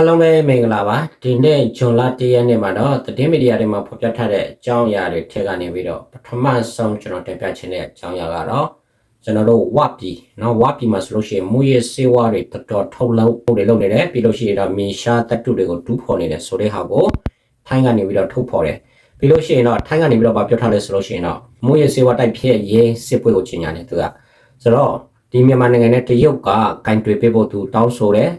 အားလုံးပဲမင်္ဂလာပါဒီနေ့ဂျွန်လ၁ရက်နေ့မှာတော့သတင်းမီဒီယာတွေမှာဖော်ပြထားတဲ့အကြောင်းအရာတွေထက်ကနေပြီးတော့ပထမဆုံးကျွန်တော်တင်ပြချင်တဲ့အကြောင်းအရာကတော့ကျွန်တော်တို့ဝပ်ပြီเนาะဝပ်ပြီမှာဆိုလို့ရှိရင်မူရစေဝါတွေတော်တော်ထုတ်လုပ်ဖို့တွေလုပ်နေတယ်ပြီးလို့ရှိရင်တော့မီရှာတတုတွေကိုတူးဖော်နေတယ်ဆိုတဲ့ဟာကိုထိုင်းကနေပြီးတော့ထုတ်ဖော်တယ်ပြီးလို့ရှိရင်တော့ထိုင်းကနေပြီးတော့ဗာပြောထားလဲဆိုလို့ရှိရင်တော့မူရစေဝါတိုက်ဖြစ်ရေးစစ်ပွဲကိုကြီးညာတယ်သူကဆိုတော့ဒီမြန်မာနိုင်ငံနဲ့တရုတ်ကကင်တွေပေးဖို့သူတောင်းဆိုတယ်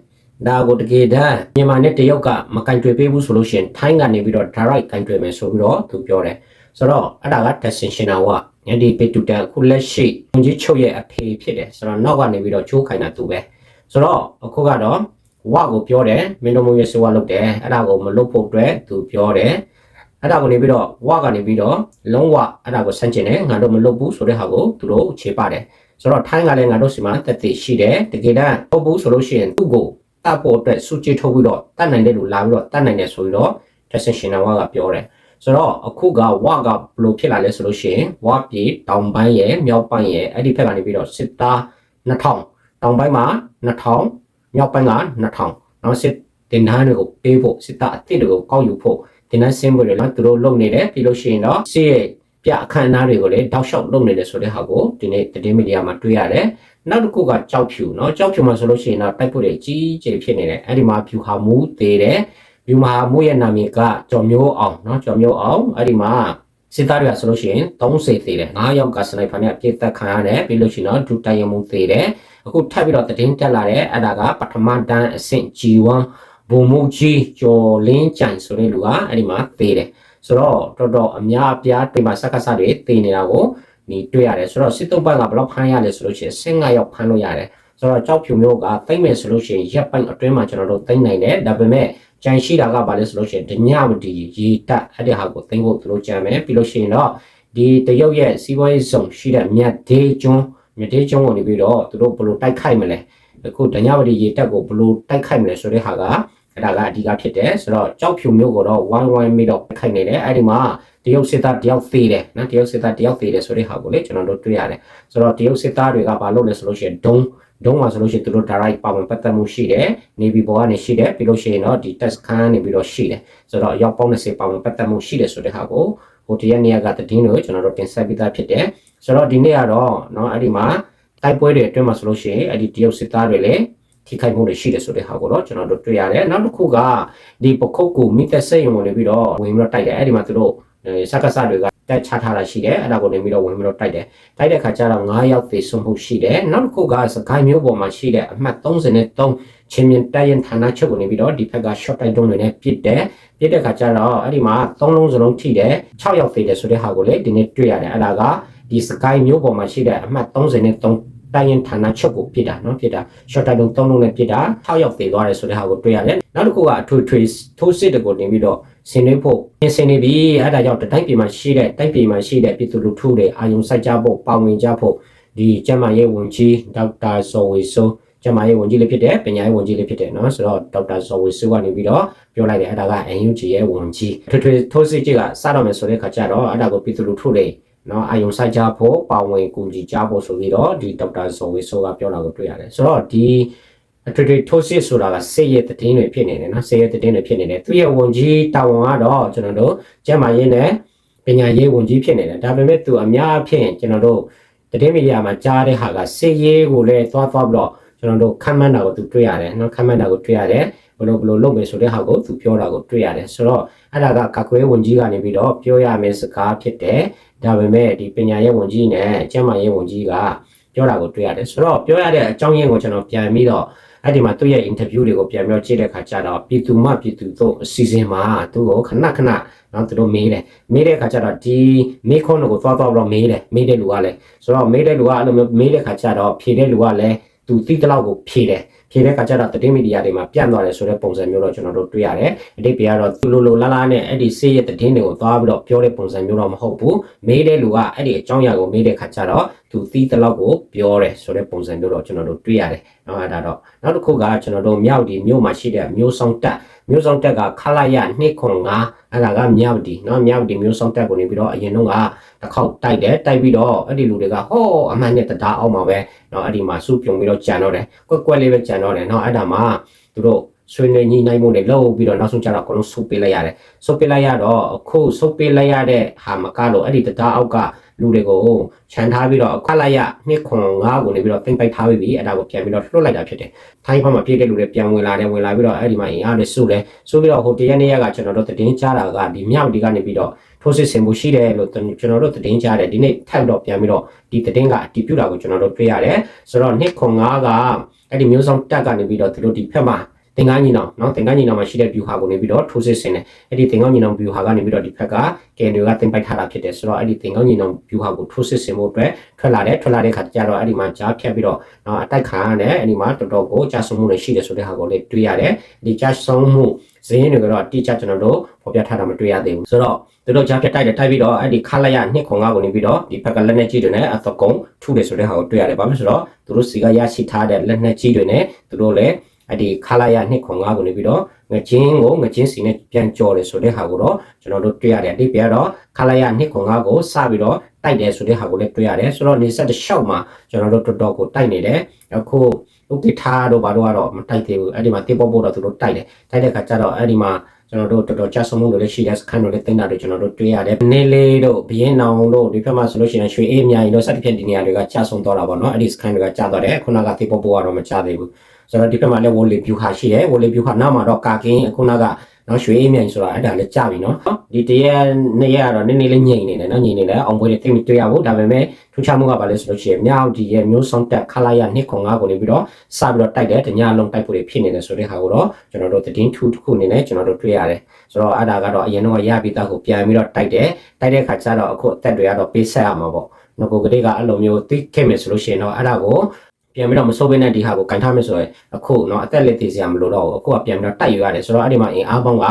ဒါကိုတကယ်တမ်းမြန်မာနဲ့တရုတ်ကမကင်တွေပေးဘူးဆိုလို့ရှိရင်ထိုင်းကနေပြီးတော့ direct ကင်တွေမယ်ဆိုပြီးတော့သူပြောတယ်ဆိုတော့အဲ့ဒါက decision ဝညဒီပေတူတန်ခုလက်ရှိဝန်ကြီးချုပ်ရဲ့အဖေဖြစ်တယ်ဆိုတော့နောက်ကနေပြီးတော့ချိုးခိုင်းတာသူပဲဆိုတော့အခုကတော့ဝကိုပြောတယ်မင်းတို့မျိုးရဲ့ဆိုဝလုပ်တယ်အဲ့ဒါကိုမလုပ်ဖို့အတွက်သူပြောတယ်အဲ့ဒါကိုနေပြီးတော့ဝကနေပြီးတော့လုံးဝအဲ့ဒါကိုဆန့်ကျင်တယ်ငါတို့မလုပ်ဘူးဆိုတဲ့ဟာကိုသူတို့ခြေပါတယ်ဆိုတော့ထိုင်းကလည်းငါတို့စီမှာတက်တည်ရှိတယ်တကယ်တမ်းဟုတ်ဘူးဆိုလို့ရှိရင်သူ့ကို တတ်ဖို့အတွက်စုကြည်ထုတ်ပြီးတော့တတ်နိုင်တဲ့လူလာပြီးတော့တတ်နိုင်တယ်ဆိုပြီးတော့ decision ဝကပြောတယ်ဆိုတော့အခုကဝကဘလို့ဖြစ်လာလဲဆိုလို့ရှိရင်ဝပြည်တောင်ပိုင်းရဲ့မြောက်ပိုင်းရဲ့အဲ့ဒီဘက်ကနေပြီးတော့စစ်သား2000တောင်ပိုင်းမှာ2000မြောက်ပိုင်းက2000နောက်စစ်တင်သားတွေကိုပေးဖို့စစ်သားအစ်စ်တွေကိုကောက်ယူဖို့တင်သားစင်းပွဲတွေလည်းသူတို့လုပ်နေတယ်ပြီးလို့ရှိရင်တော့စစ်ရဲ့ပြအခမ်းအနားတွေကိုလည်းတောက်လျှောက်လုပ်နေတယ်ဆိုတဲ့ဟာကိုဒီနေ့သတင်းမီဒီယာမှာတွေ့ရတယ် နောက်တစ်ခုကကြောက်ဖြူเนาะကြောက်ဖြူမှာဆိုလို့ရှိရင်တော့တိုက်ပွဲတွေကြီးကြီးဖြစ်နေတယ်အဲ့ဒီမှာဖြူခါမူသေးတယ်ဖြူမဟာမူရဲ့နာမည်ကကျော်မျိုးအောင်เนาะကျော်မျိုးအောင်အဲ့ဒီမှာစစ်သားတွေကဆိုလို့ရှိရင်30သေးတယ်9ယောက်ကစနိုက်ဖာနဲ့ပြည့်သက်ခံရတယ်ပြီးလို့ရှိရင်တော့ဒူတိုင်ယမှုသေးတယ်အခုထပ်ပြီးတော့တည်င်းတက်လာတဲ့အဲ့ဒါကပထမတန်းအဆင့် G1 ဘုံမုတ်ကြီးကျော်လင်းကြိုင်ဆိုတဲ့လူကအဲ့ဒီမှာသေးတယ်ဆိုတော့တော်တော်အများအပြားတိမ်မှာစက္ကစတွေသေနေတာကို ဒီတွေ့ရတယ်ဆိုတော့စစ်တုံးပိုင်းကဘယ်လောက်ဖမ်းရလဲဆိုလို့ရှိရင်15ရောက်ဖမ်းလို့ရတယ်ဆိုတော့ကြောက်ဖြူမျိုးကတိတ်မယ်ဆိုလို့ရှိရင်ရက်ပိုင်းအတွင်းမှာကျွန်တော်တို့တိတ်နိုင်တယ်ဒါပေမဲ့ကြံရှိတာကဘာလဲဆိုလို့ရှိရင်ဒညဝတီရေတက်အဲ့ဒီဟာကိုသိမ့်ဖို့သူတို့ကြံမယ်ပြီးလို့ရှိရင်တော့ဒီတရုတ်ရဲ့စီးပွားရေးဆောင်ရှိတဲ့မြတ်ဒေးကျွန်းမြတ်ဒေးကျွန်းကိုနေပြီးတော့သူတို့ဘယ်လိုတိုက်ခိုက်မလဲအခုဒညဝတီရေတက်ကိုဘယ်လိုတိုက်ခိုက်မလဲဆိုတဲ့ဟာကအဲ့ဒါကအဓိကဖြစ်တယ်ဆိုတော့ကြောက်ဖြူမျိုးကိုတော့ဝိုင်းဝိုင်းပြီးတော့ခိုက်နေတယ်အဲ့ဒီမှာ တရုတ်စစ်သားတယောက်သေးတယ်နော်တရုတ်စစ်သားတယောက်သေးတယ်ဆိုတဲ့ဟာကိုလေကျွန်တော်တို့တွေ့ရတယ်ဆိုတော့တရုတ်စစ်သားတွေကဘာလုပ်လဲဆိုလို့ရှိရင်ဒုံဒုံမှာဆိုလို့ရှိရင်သူတို့ direct ပါဝင်ပတ်သက်မှုရှိတယ်နေပြည်တော်ကနေရှိတယ်ပြီးလို့ရှိရင်တော့ဒီ test ခန်းနေပြီးတော့ရှိတယ်ဆိုတော့ရောက်ပေါင်း20ပါဝင်ပတ်သက်မှုရှိတယ်ဆိုတဲ့ဟာကိုဟိုတရက်နေ့ကတည်င်းလို့ကျွန်တော်တို့တင်ဆက်ပြီးသားဖြစ်တယ်ဆိုတော့ဒီနေ့ကတော့เนาะအဲ့ဒီမှာတိုက်ပွဲတွေအတွင်းမှာဆိုလို့ရှိရင်အဲ့ဒီတရုတ်စစ်သားတွေလည်းထိခိုက်မှုတွေရှိတယ်ဆိုတဲ့ဟာကိုတော့ကျွန်တော်တို့တွေ့ရတယ်နောက်တစ်ခုကဒီပခုတ်ကူမိသက်စိတ်ရုံကိုနေပြီးတော့ဝင်ပြီးတော့တိုက်တယ်အဲ့ဒီမှာသူတို့ စက္ကစတွေကတက်ချထားတာရှိတယ်အဲ့ဒါကိုနေပြီးတော့ဝင်ပြီးတော့တိုက်တယ်တိုက်တဲ့ခါကျတော့9ယောက်သေဆုံးမှုရှိတယ်နောက်တစ်ခုကစကိုင်းမျိုးပေါ်မှာရှိတဲ့အမှတ်33ချင်းမြင်တိုက်ရင်ဌာနချုပ်ကိုနေပြီးတော့ဒီဘက်က short တိုက်တုံးတွေနဲ့ပစ်တယ်ပစ်တဲ့ခါကျတော့အဲ့ဒီမှာ3လုံးစလုံးထိတယ်6ယောက်သေတယ်ဆိုတဲ့ဟာကိုလေဒီနေ့တွေ့ရတယ်အဲ့ဒါကဒီစကိုင်းမျိုးပေါ်မှာရှိတဲ့အမှတ်33 တိုင်းရင်ဌာနချုပ်ကိုပြစ်တာเนาะပြစ်တာ short time လုံး3လုံးနဲ့ပြစ်တာ6ရောက်သေးသွားတယ်ဆိုတဲ့ဟာကိုတွေ့ရတယ်နောက်တစ်ခုကအထွေထွေထိုးစစ်တကိုနေပြီးတော့ဆင်နွှဲဖို့ဆင်နေပြီအဲ့ဒါကြောင့်တိုင်းပြည်မှာရှိတဲ့တိုင်းပြည်မှာရှိတဲ့ပြည်သူလူထုတွေအာယုံစိုက်ကြဖို့ပါဝင်ကြဖို့ဒီကျမရေးဝန်ကြီးဒေါက်တာဇော်ဝေဆိုးကျမရေးဝန်ကြီးလေးဖြစ်တယ်ပညာရေးဝန်ကြီးလေးဖြစ်တယ်เนาะဆိုတော့ဒေါက်တာဇော်ဝေဆိုးကနေပြီးတော့ပြောလိုက်တယ်အဲ့ဒါက NUG ရဲ့ဝန်ကြီးထွေထွေထိုးစစ်ကြီးကစတော့မယ်ဆိုတဲ့ခါကျတော့အဲ့ဒါကိုပြည်သူလူထုတွေ နော်အာယုံဆိုင်ကြဖို့ပါဝင်ကူညီကြဖို့ဆိုပြီးတော့ဒီဒေါက်တာဇော်ဝေဆိုးကပြောလာကိုတွေ့ရတယ်ဆိုတော့ဒီအထွေထွေထိုးစစ်ဆိုတာကစေရဲ့တည်င်းတွေဖြစ်နေတယ်နော်စေရဲ့တည်င်းတွေဖြစ်နေတယ်သူရဲ့ဝန်ကြီးတာဝန်ကတော့ကျွန်တော်တို့ကျန်းမာရေးနဲ့ပညာရေးဝန်ကြီးဖြစ်နေတယ်ဒါပေမဲ့သူအများအဖြစ်ကျွန်တော်တို့တည်င်းမီဒီယာမှာကြားတဲ့ဟာကစေရေးကိုလည်းသွားသွားပြီးတော့ကျွန်တော်တို့ခံမှန်းတာကိုသူတွေ့ရတယ်နော်ခံမှန်းတာကိုတွေ့ရတယ်ဘ လို့ဘလို့လုပ်မယ်ဆိုတဲ့ဟာကိုသူပြောတာကိုတွေ့ရတယ်ဆိုတော့အဲ့ဒါကကကွဲဝန်ကြီးကနေပြီးတော့ပြောရမယ့်စကားဖြစ်တယ်ဒါပေမဲ့ဒီပညာရေးဝန်ကြီးနဲ့ကျန်းမာရေးဝန်ကြီးကပြောတာကိုတွေ့ရတယ်ဆိုတော့ပြောရတဲ့အကြောင်းရင်းကိုကျွန်တော်ပြန်ပြီးတော့အဲ့ဒီမှာသူ့ရဲ့ interview တွေကိုပြန်ပြီးတော့ကြည့်တဲ့အခါကျတော့ပြည်သူမှပြည်သူတို့အစီအစဉ်မှာသူ့ကိုခဏခဏနော်သူတို့မေးတယ်မေးတဲ့အခါကျတော့ဒီမေးခွန်းကိုသွားသွားပြီးတော့မေးတယ်မေးတဲ့လူကလည်းဆိုတော့မေးတဲ့လူကအဲ့လိုမျိုးမေးတဲ့အခါကျတော့ဖြေတဲ့လူကလည်းသူသိတဲ့လောက်ကိုဖြေတယ် ဖြေတဲ့အခါကျတော့သတင်းမီဒီယာတွေမှာပြန့်သွားတယ်ဆိုတဲ့ပုံစံမျိုးတော့ကျွန်တော်တို့တွေ့ရတယ်အတိတ်ကတော့သူလိုလိုလားလားနဲ့အဲ့ဒီစေးရဲ့သတင်းတွေကိုသွားပြီးတော့ပြောတဲ့ပုံစံမျိုးတော့မဟုတ်ဘူးမေးတဲ့လူကအဲ့ဒီအကြောင်းအရာကိုမေးတဲ့အခါကျတော့ သူသိတဲ့လောက်ကိုပြောတယ်ဆိုတဲ့ပုံစံမျိုးတော့ကျွန်တော်တို့တွေ့ရတယ်နော်အဲ့ဒါတော့နောက်တစ်ခုကကျွန်တော်တို့မြောက်ဒီမြို့မှာရှိတဲ့မြို့ဆောင်တက်မြို့ဆောင်တက်ကခလာရ205အဲ့ဒါကမြောက်ဒီเนาะမြောက်ဒီမြို့ဆောင်တက်ကိုနေပြီးတော့အရင်တော့ကတစ်ခေါက်တိုက်တယ်တိုက်ပြီးတော့အဲ့ဒီလူတွေကဟောအမှန်နဲ့တရားအောင်မှာပဲเนาะအဲ့ဒီမှာစုပြုံပြီးတော့ကြံတော့တယ်ကွက်ကွက်လေးပဲကြံတော့တယ်เนาะအဲ့ဒါမှာသူတို့ ဆွေးနွေးညှိနှိုင်းမှုတွေလုပ်ပြီးတော့နောက်ဆုံးကျတော့အကုန်လုံးဆုတ်ပေးလိုက်ရတယ်ဆုတ်ပေးလိုက်ရတော့အခုဆုတ်ပေးလိုက်ရတဲ့ဟာမကတော့အဲ့ဒီတရားအောက်ကလူတွေကိုခြံထားပြီးတော့အခက်လိုက်ရနှစ်ခွန်9ကိုနေပြီးတော့တင်ပိုက်ထားပြီးပြီအဲ့ဒါကိုပြန်ပြီးတော့လွှတ်လိုက်တာဖြစ်တယ်ထိုင်းဘက်မှာပြည့်တဲ့လူတွေပြန်ဝင်လာတယ်ဝင်လာပြီးတော့အဲ့ဒီမှာအင်အားတွေစုတယ်စုပြီးတော့ဟိုတရက်နေ့ကကျွန်တော်တို့သတင်းကြားတာကဒီမြောက်ဒီကနေပြီးတော့ထိုးစစ်ဆင်မှုရှိတယ်လို့ကျွန်တော်တို့သတင်းကြားတယ်ဒီနေ့ထပ်တော့ပြန်ပြီးတော့ဒီသတင်းကအတည်ပြုတာကိုကျွန်တော်တို့တွေ့ရတယ်ဆိုတော့နှစ်ခွန်9ကအဲ့ဒီမျိုးဆောင်တက်ကနေပြီးတော့သူတို့ဒီဖက်မှာ သင်္ကန်းညီနောင်နော်သင်္ကန်းညီနောင်မှာရှိတဲ့ view ဟာကိုနေပြီးတော့ထိုးစစ်ဆင်တယ်အဲ့ဒီသင်္ကန်းညီနောင် view ဟာကနေပြီးတော့ဒီဘက်ကကန်တွေကတင်ပိုက်ထားတာဖြစ်တယ်ဆိုတော့အဲ့ဒီသင်္ကန်းညီနောင် view ဟာကိုထိုးစစ်ဆင်ဖို့အတွက်ထွက်လာတယ်ထွက်လာတဲ့အခါကျတော့အဲ့ဒီမှာကြားဖြတ်ပြီးတော့နော်အတိုက်ခံရတယ်အဲ့ဒီမှာတော်တော်ကိုကြားဆုံးမှုတွေရှိတယ်ဆိုတဲ့ဟာကိုလည်းတွေ့ရတယ်ဒီကြားဆုံးမှုဇင်းတွေကတော့တိကျကျွန်တော်တို့ဖော်ပြထားတာမတွေ့ရသေးဘူးဆိုတော့သူတို့ကြားဖြတ်တိုက်တယ်တိုက်ပြီးတော့အဲ့ဒီခလရ2ခွန်9ကိုနေပြီးတော့ဒီဘက်ကလက်နဲ့ကြီးတွေနဲ့အသကုံထုတယ်ဆိုတဲ့ဟာကိုတွေ့ရတယ်ဘာဖြစ်လို့ဆိုတော့သူတို့စီကရရှိထားတဲ့လက်နဲ့ကြီးတွေနဲ့သူတို့လည်း အဲ့ဒီခလာရနှစ်ခွန်ငါကိုနေပြီးတော့ငချင်းကိုငချင်းစီနဲ့ပြန်ကြော်တယ်ဆိုတဲ့ဟာကိုတော့ကျွန်တော်တို့တွေ့ရတယ်အတိတ်ပြတော့ခလာရနှစ်ခွန်ငါကိုစပြီးတော့တိုက်တယ်ဆိုတဲ့ဟာကိုလည်းတွေ့ရတယ်ဆိုတော့နေဆက်တစ်လျှောက်မှာကျွန်တော်တို့တော်တော်ကိုတိုက်နေတယ်အခုဥတိထားတို့ဘာတို့ကတော့မတိုက်သေးဘူးအဲ့ဒီမှာတေပေါ်ပေါ်တော့သူတို့တိုက်တယ်တိုက်တဲ့ခါကျတော့အဲ့ဒီမှာကျွန်တော်တို့တော်တော်ကြဆုံမှုတွေလည်းရှိတဲ့စခန်းတွေလည်းတင်တာတွေကျွန်တော်တို့တွေ့ရတယ်။နေလေးတို့ဘရင်နောင်တို့ဒီဘက်မှာဆိုလို့ရှိရင်ရွှေအေးအများကြီးတို့စက်တစ်ဖြတ်ဒီနေရာတွေကကြဆုံတော့တာပေါ့နော်။အဲ့ဒီစခန်းတွေကကြတော့တယ်ခုနကတေပေါ်ပေါ်ကတော့မကြသေးဘူး။ ဆိုတော့ဒီဘက်မှာလည်းဝိုလီပြူခါရှိတယ်။ဝိုလီပြူခါနောက်မှာတော့ကာကင်းခုနကနော်ရွှေအေးမြိုင်ဆိုတာအဲ့ဒါလည်းကြပြီနော်ဒီတရက်နေ့ရက်ကတော့နည်းနည်းလေးညိန်နေတယ်နော်ညိန်နေတယ်အောင်ပွဲတွေတိတ်မတွေ့ရဘူးဒါပေမဲ့ထူးခြားမှုကဘာလဲဆိုလို့ရှိရင်မြောက်ဒီရဲ့မျိုးဆောင်တက်ခလာရနှစ်ခွန်ငါကိုနေပြီးတော့စပြီးတော့တိုက်တယ်တညလုံးတိုက်ဖို့တွေဖြစ်နေတယ်ဆိုတဲ့ဟာကိုတော့ကျွန်တော်တို့သတင်းထူးတစ်ခုအနေနဲ့ကျွန်တော်တို့တွေ့ရတယ်ဆိုတော့အဲ့ဒါကတော့အရင်တော့ရပြီးသားကိုပြန်ပြီးတော့တိုက်တယ်တိုက်တဲ့ခါကျတော့အခုအသက်တွေကတော့ပေးဆက်ရမှာပေါ့ငကိုကလေးကအဲ့လိုမျိုးသိခဲ့မယ်ဆိုလို့ရှိရင်တော့အဲ့ဒါကို ပြန်ပြီးတော့မစိုးဘဲနဲ့ဒီဟာကိုကန်ထားမယ်ဆိုရင်အခုเนาะအသက်လက်သေးစရာမလိုတော့ဘူးအခုကပြန်ပြီးတော့တိုက်ယူရတယ်ဆိုတော့အဲ့ဒီမှာအင်အားပေါင်းက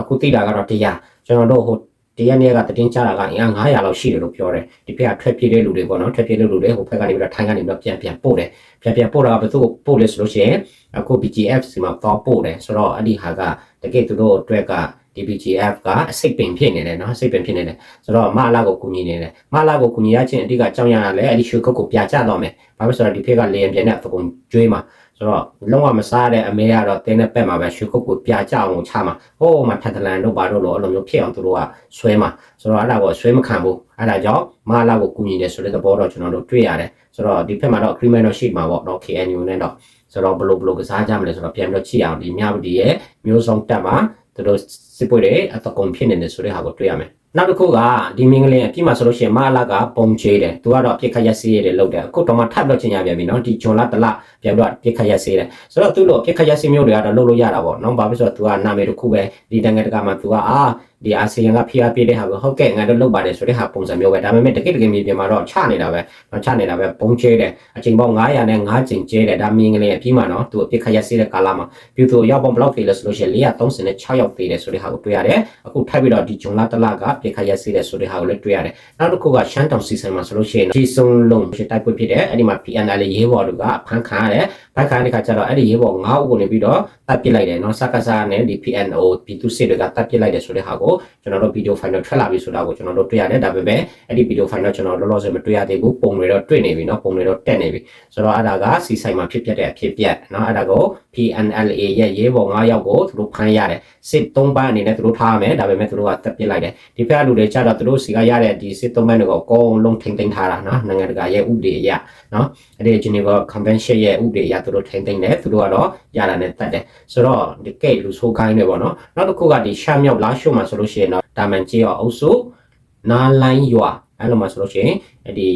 အခုသိတာကတော့တရားကျွန်တော်တို့ဟိုတရက်နေ့ကတည်င်းကြတာကအင်အား900လောက်ရှိတယ်လို့ပြောတယ်ဒီဖက်ကထွက်ပြေးတဲ့လူတွေပေါ့နော်ထွက်ပြေးတဲ့လူတွေဟိုဖက်ကနေပြီးတော့ထိုင်းကနေပြီးတော့ပြန်ပြန်ပို့တယ်ပြန်ပြန်ပို့တာကဘယ်သူ့ကိုပို့လဲဆိုလို့ရှိရင်အခု BGF စီမှာတော့ပို့တယ်ဆိုတော့အဲ့ဒီဟာကတကယ်သူတို့အတွက်က DBGF ကအစိတ်ပင်ဖြစ်နေတယ်နော်စိတ်ပင်ဖြစ်နေတယ်ဆိုတော့မလာကိုကူညီနေတယ်မလာကိုကူညီရခြင်းအဓိကအကြောင်းရတာလည်းအဲ့ဒီရွှေကုတ်ကိုပြကြတော့မယ်ဘာလို့ဆိုတော့ဒီဖေကလေရင်ပြင်းတဲ့အကုန်ကျွေးမှာဆိုတော့လုံးဝမစားတဲ့အမေကတော့တင်းတဲ့ပက်မှာပဲရွှေကုတ်ကိုပြကြအောင်ချမှာဟိုးမှာထန်တလန်တို့ဘာတို့လို့အဲ့လိုမျိုးဖြစ်အောင်သူတို့ကဆွဲမှာဆိုတော့အဲ့ဒါကိုဆွဲမခံဘူးအဲ့ဒါကြောင့်မလာကိုကူညီတယ်ဆိုတဲ့သဘောတော့ကျွန်တော်တို့တွေ့ရတယ်ဆိုတော့ဒီဖက်မှာတော့ agreement တော့ရှိမှာပေါ့နော် KNU နဲ့တော့ဆိုတော့ဘလို့ဘလို့ကစားကြမလဲဆိုတော့ပြန်ပြီးတော့ချိအောင်ဒီမြဝတီရဲ့မျိုးစုံတက်မှာ သူတို့စစ်ပွဲတွေအတကုံဖြစ်နေတယ်ဆိုတဲ့ဟာကိုတွေ့ရမယ်နောက်တစ်ခုကဒီမင်းကလေးအပြစ်မှာဆိုလို့ရှိရင်မအလာကပုံချေးတယ်သူကတော့အပြစ်ခတ်ရက်စီးရတယ်လို့တယ်အခုတော့မှထပ်လို့ချင်ရပြန်ပြီနော်ဒီဂျွန်လာတလပြန်ပြီးတော့အပြစ်ခတ်ရက်စီးတယ်ဆိုတော့သူ့လိုအပြစ်ခတ်ရက်စီးမျိုးတွေကတော့လုပ်လို့ရတာပေါ့နော်ဘာဖြစ်လို့ဆိုတော့သူကနာမည်တစ်ခုပဲဒီတန်ငယ်တကမှာသူကအာဒီအာဆီယံကဖိအားပေးတဲ့ဟာကိုဟုတ်ကဲ့ငါတို့လုပ်ပါတယ်ဆိုတဲ့ဟာပုံစံမျိုးပဲဒါပေမဲ့တကယ်တကယ်မြေပြင်မှာတော့ချနေတာပဲနော်ချနေတာပဲပုံချဲတယ်အချိန်ပေါင်း900နဲ့9ချိန်ကျဲတယ်ဒါမြင်ကလေးအပြီးမှာနော်သူအပြစ်ခရက်စေးတဲ့ကာလမှာပြည်သူရောက်ပေါင်းဘလောက်သေးလဲဆိုလို့ရှိရင်436ရောက်သေးတယ်ဆိုတဲ့ဟာကိုတွေ့ရတယ်အခုထိုက်ပြီးတော့ဒီဂျွန်လာတလကပြစ်ခရက်စေးတယ်ဆိုတဲ့ဟာကိုလည်းတွေ့ရတယ်နောက်တစ်ခုကရှမ်းတောင်စီဆန်မှာဆိုလို့ရှိရင်ဒီစုံလုံးဖြစ်တိုက်ပွဲဖြစ်တယ်အဲ့ဒီမှာ PNL ရေးဘော်တို့ကဖန်ခါရတယ်ဖန်ခါတဲ့ခါကျတော့အဲ့ဒီရေးဘော်9ဦးကိုနေပြီးတော့တပ်ပစ်လိုက်တယ်နော်စက္ကစနဲ့ဒီ PNO ပြည်သူစစ်တွေကတပ်ပစ်လိုက်တယ်ဆိုတဲ့ဟာကကျွန်တော်တို့ဗီဒီယိုဖိုင်တော့ထွက်လာပြီဆိုတာကိုကျွန်တော်တို့တွေ့ရတယ်ဒါပေမဲ့အဲ့ဒီဗီဒီယိုဖိုင်တော့ကျွန်တော်လောလောဆယ်မတွေ့ရသေးဘူးပုံတွေတော့တွေ့နေပြီเนาะပုံတွေတော့တက်နေပြီဆိုတော့အဲ့ဒါကစီဆိုင်မှာဖြစ်ပျက်တဲ့အဖြစ်ပြက်เนาะအဲ့ဒါကို PNLA ရဲ့ရေးပေါ်9ယောက်ကိုသူတို့ဖမ်းရတယ်စစ်3ပန်းအနေနဲ့သူတို့ထားရမယ်ဒါပေမဲ့သူတို့ကတက်ပစ်လိုက်တယ်ဒီဖက်လူတွေကြတော့သူတို့စီကရတဲ့ဒီစစ်3ပန်းတွေကိုအကုန်လုံးထိမ့်သိမ်းထားတာเนาะနိုင်ငံတကာရဲ့ဥပဒေအရเนาะအဲ့ဒီ Geneva Convention ရဲ့ဥပဒေအရသူတို့ထိမ့်သိမ်းတယ်သူတို့ကတော့ရတာနဲ့တက်တယ်ဆိုတော့ဒီကိတ်လူဆိုးခိုင်းတွေပေါ့เนาะနောက်တစ်ခုကဒီရှမ်းမြောက်လာရှုမှာဆို လို့ရှိရင်တော့တာမန်ကြီးအောင်အုပ်စုနာလိုင်းရွာအဲ့လိုမှဆိုလို့ရှိရင်အဲ့ဒီ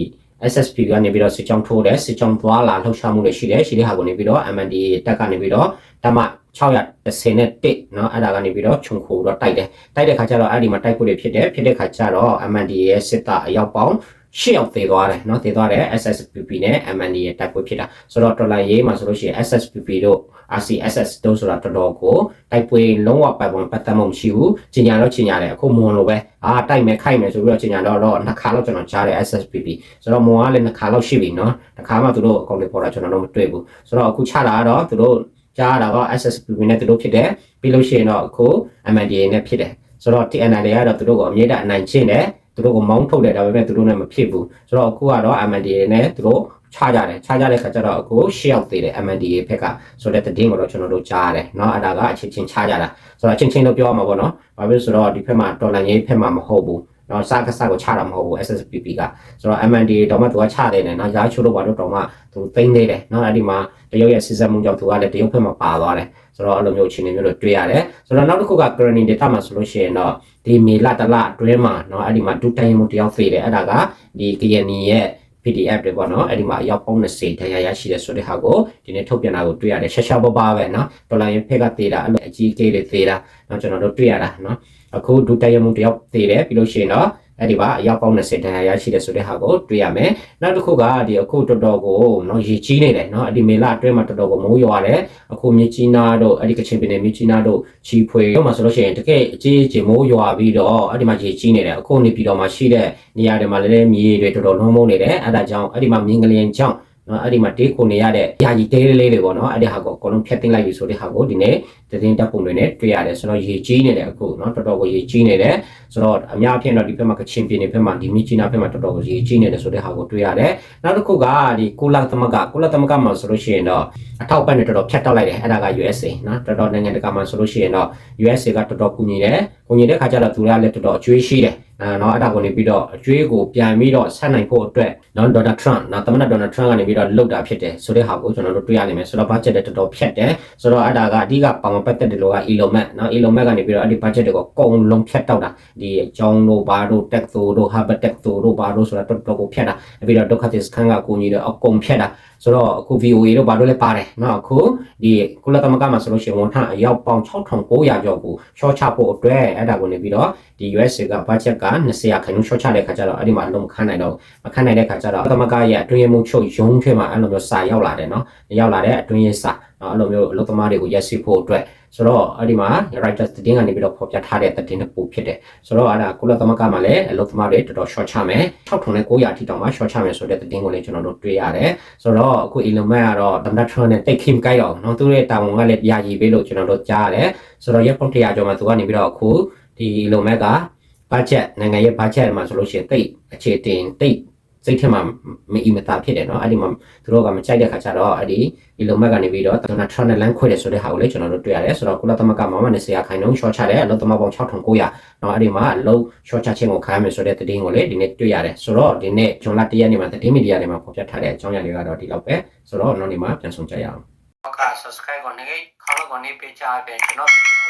SSP ကနေပြီးတော့စစ်ကြောင်းထိုးတယ်စစ်ကြောင်းသွားလာလှုပ်ရှားမှုတွေရှိတယ်ရှိတဲ့ဟာကိုနေပြီးတော့ MND တက်ကနေပြီးတော့တမ630နဲ့1เนาะအဲ့ဒါကနေပြီးတော့ခြုံခိုးတော့တိုက်တယ်တိုက်တဲ့ခါကျတော့အဲ့ဒီမှာတိုက်ပွဲတွေဖြစ်တယ်ဖြစ်တဲ့ခါကျတော့ MND ရဲ့စစ်သားအယောက်ပေါင်း ရှစ်ယောက်သေသွားတယ်เนาะသေသွားတယ် SSPP နဲ့ MND ရဲ့တိုက်ပွဲဖြစ်တာဆိုတော့တော်လိုင်းရေးမှာဆိုလို့ရှိရင် SSPP တို့ RCSS တို့ဆိုတာတော်တော်ကိုတိုက်ပွဲလုံးဝပတ်ပုံပတ်သက်မှုမရှိဘူးကျင်ညာတော့ကျင်ညာတယ်အခုမွန်လိုပဲအာတိုက်မယ်ခိုက်မယ်ဆိုပြီးတော့ကျင်ညာတော့တော့နှစ်ခါလောက်ကျွန်တော်ကြားတယ် SSPP ဆိုတော့မွန်ကလည်းနှစ်ခါလောက်ရှိပြီเนาะတစ်ခါမှသူတို့အကောင့်တွေပေါ်တာကျွန်တော်တို့မတွေ့ဘူးဆိုတော့အခုချတာကတော့သူတို့ကြားတာက SSPP နဲ့သူတို့ဖြစ်တယ်ပြီးလို့ရှိရင်တော့အခု MNDA နဲ့ဖြစ်တယ်ဆိုတော့ TNL ကတော့သူတို့ကိုအမြဲတမ်းအနိုင်ကျင့်တယ် သူတို့ကိုမောင်းထုတ်တယ်ဒါပေမဲ့သူတို့နဲ့မဖြစ်ဘူးဆိုတော့အခုကတော့ MNDA နဲ့သူတို့ ခြားကြတယ်ခြားကြတဲ့ခါကျတော့အခုရှေ့ရောက်သေးတယ် MNDA ဘက်ကဆိုတဲ့သတင်းကိုတော့ကျွန်တော်တို့ကြားရတယ်เนาะအဲ့ဒါကအချင်းချင်းခြားကြတာဆိုတော့အချင်းချင်းလို့ပြောရမှာပေါ့နော်ဘာဖြစ်လို့ဆိုတော့ဒီဘက်မှာတော်လန်ရေးဘက်မှာမဟုတ်ဘူး နော်စကားစကိုချတာမဟုတ်ဘူး SSPP ကဆိုတော့ MND တော့မှသူကချတယ်နဲ့နော်ရာချိုးတော့ဘာလို့တော့မှသူသိမ့်နေတယ်နော်အဲ့ဒီမှာတရုတ်ရဲ့စစ်ဆက်မှုကြောင့်သူကလည်းတရုတ်ဘက်မှာပါသွားတယ်ဆိုတော့အဲ့လိုမျိုးအခြေအနေမျိုးတွေတွေ့ရတယ်ဆိုတော့နောက်တစ်ခုက Granny data မှာဆိုလို့ရှိရင်တော့ဒီမေလတလအတွင်းမှာနော်အဲ့ဒီမှာဒုတိုင်မှုတယောက်ဖေးတယ်အဲ့ဒါကဒီ KNY ရဲ့ PDF တွေပေါ့နော်အဲ့ဒီမှာအရောက်ပေါင်း20တရားရရှိတဲ့ဆိုတဲ့ဟာကိုဒီနေ့ထုတ်ပြန်တာကိုတွေ့ရတယ်ရှာရှာပပပဲနော်ဒေါ်လာရင်ဖက်ကသေးတာအဲ့လိုအကြီးကြီးတွေသေးတာနော်ကျွန်တော်တို့တွေ့ရတာနော် အခုဒုတရမှုတယောက်သေးတယ်ပြီးလို့ရှိရင်တော့အဲ့ဒီပါအရောက်ပေါင်း20တန်ရာရရှိတယ်ဆိုတဲ့ဟာကိုတွေ့ရမယ်နောက်တစ်ခုကဒီအခုတော်တော်ကိုနော်ရေကြီးနေတယ်နော်အဲ့ဒီမေလအတွင်းမှာတော်တော်ကိုမိုးရွာတယ်အခုမြကြီးနာတို့အဲ့ဒီကချင်ပြည်နယ်မြကြီးနာတို့ချီဖွေတို့မှာဆိုလို့ရှိရင်တကယ်အကြီးကြီးမိုးရွာပြီးတော့အဲ့ဒီမှာရေကြီးနေတယ်အခုနေပြည်တော်မှာရှိတဲ့နေရာတွေမှာလည်းမြေတွေတော်တော်လုံးမုံနေတယ်အဲ့ဒါကြောင့်အဲ့ဒီမှာမြင်းကလေးကြောင့် နော်အဲ့ဒီမှာတေးခုနေရတဲ့ယာကြီးတဲလေးတွေပေါ့နော်အဲ့ဒီဟာကိုအကုန်လုံးဖျက်သိမ်းလိုက်ပြီဆိုတဲ့ဟာကိုဒီနေ့သတင်းတပ်ပုံတွေနဲ့တွေ့ရတယ်ဆိုတော့ရေကြီးနေတယ်အခုနော်တော်တော်ကိုရေကြီးနေတယ် ဆိုတော့အများအပြားတော့ဒီဘက်မှာကချင်ပြည်နယ်ဘက်မှာဒီမြကြီးနာဘက်မှာတော်တော်ကိုရေကြီးနေတယ်ဆိုတဲ့ဟာကိုတွေ့ရတယ်နောက်တစ်ခုကဒီကုလသမဂ္ဂကုလသမဂ္ဂမှာဆိုလို့ရှိရင်တော့အထောက်ပံ့တွေတော်တော်ဖျက်တောက်လိုက်တယ်အဲ့ဒါက USA နော်တော်တော်နိုင်ငံတကာမှာဆိုလို့ရှိရင်တော့ USA ကတော်တော်ကူညီတယ်ကူညီတဲ့ခါကျတော့သူကလည်းတော်တော်အကျွေးရှိတယ်အဲတော့အဲ့ဒါကိုနေပြီးတော့အကျွေးကိုပြန်ပြီးတော့ဆက်နိုင်ဖို့အတွက်နော်ဒေါ်နယ်ထရန့်နော်သမ္မတဒေါ်နယ်ထရန့်ကနေပြီးတော့လှုပ်တာဖြစ်တယ်ဆိုတဲ့ဟာကိုကျွန်တော်တို့တွေ့ရနိုင်မယ်ဆိုတော့ budget တွေတော်တော်ဖြတ်တယ်ဆိုတော့အဲ့ဒါကအဓိကပါမပတ်သက်တယ်လို့က Elon Musk နော် Elon Musk ကနေပြီးတော့အဲ့ဒီ budget တွေကိုအကုန်လုံးဖြတ်တောက်တာဒီအကြောင်းတို့ဘာတို့ tech တို့ Harvard tech တို့ဘာတို့ဆိုတာတော်တော်ကိုဖြတ်တာပြီးတော့ဒုက္ခသည်စခန်းကအကူအညီတွေအကုန်ဖြတ်တာဆိုတော့အခု VOA တို့ဘာတို့လည်းပါတယ်နော်အခုဒီကုလသမဂ္ဂမှာဆိုလို့ရှိရင်ဝန်ထမ်းအယောက်ပေါင်း6900ကျော်ကို short ချဖို့အတွက်အဲ့ဒါကိုနေပြီးတော့ဒီ USA က budget က20ရာခိုင်နှုန်း short ချတဲ့ခါကျတော့အဲ့ဒီမှာအလုံးမခံနိုင်တော့မခံနိုင်တဲ့ခါကျတော့သမဂ္ဂရဲ့အတွင်းရေးမှူးချုပ်ရုံးထဲမှာအဲ့လိုမျိုးစာရောက်လာတယ်နော်ရောက်လာတဲ့အတွင်းရေးစာနော်အဲ့လိုမျိုးအလုပ်သမားတွေကိုရက်စီဖို့အတွက် ဆိုတော့အဲ့ဒီမှာ writer တင်ကနေပြီးတော့ဖော်ပြထားတဲ့တင်တဲ့ပုံဖြစ်တယ်ဆိုတော့အဲ့ဒါကုလသမဂ္ဂမှာလည်းအလုပ်သမားတွေတော်တော် short ချမယ်6900အထိတောင်မှ short ချမယ်ဆိုတဲ့တင်ကိုလည်းကျွန်တော်တို့တွေ့ရတယ်ဆိုတော့အခု Elon Musk ကတော့သမ္မတ Trump နဲ့တိတ်ခိမကိုက်တော့နော်သူရဲ့တာဝန်ကလည်းပြာကြီးပေးလို့ကျွန်တော်တို့ကြားရတယ်ဆိုတော့ရက်ပေါင်း100ကျော်မှသူကနေပြီးတော့အခုဒီ Elon Musk က budget နိုင်ငံရဲ့ budget မှာဆိုလို့ရှိရင်တိတ်အခြေတင်တိတ် စိတ်ထဲမှာမအီမတာဖြစ်တယ်เนาะအဲ့ဒီမှာသူတို့ကမကြိုက်တဲ့ခါကျတော့အဲ့ဒီဒီလုံမက်ကနေပြီးတော့ဒေါ်နယ်ထရန့်နဲ့လမ်းခွဲတယ်ဆိုတဲ့ဟာကိုလည်းကျွန်တော်တို့တွေ့ရတယ်ဆိုတော့ကုလသမဂ္ဂမှာမှ20ရာခိုင်နှုန်း short ချတယ်အလုပ်သမားပေါင်း6900เนาะအဲ့ဒီမှာအလုပ် short ချခြင်းကိုခံရမယ်ဆိုတဲ့သတင်းကိုလည်းဒီနေ့တွေ့ရတယ်ဆိုတော့ဒီနေ့ဂျွန်လာ1ရက်နေ့မှာသတင်းမီဒီယာတွေမှာဖော်ပြထားတဲ့အကြောင်းအရာတွေကတော့ဒီလောက်ပဲဆိုတော့နောက်နေ့မှာပြန်ဆောင်ကြရအောင်ဟုတ်ကဲ့ subscribe ကိုနေခေါင်းကိုနေပေးချပေးကျွန်တော်ဗီဒီယို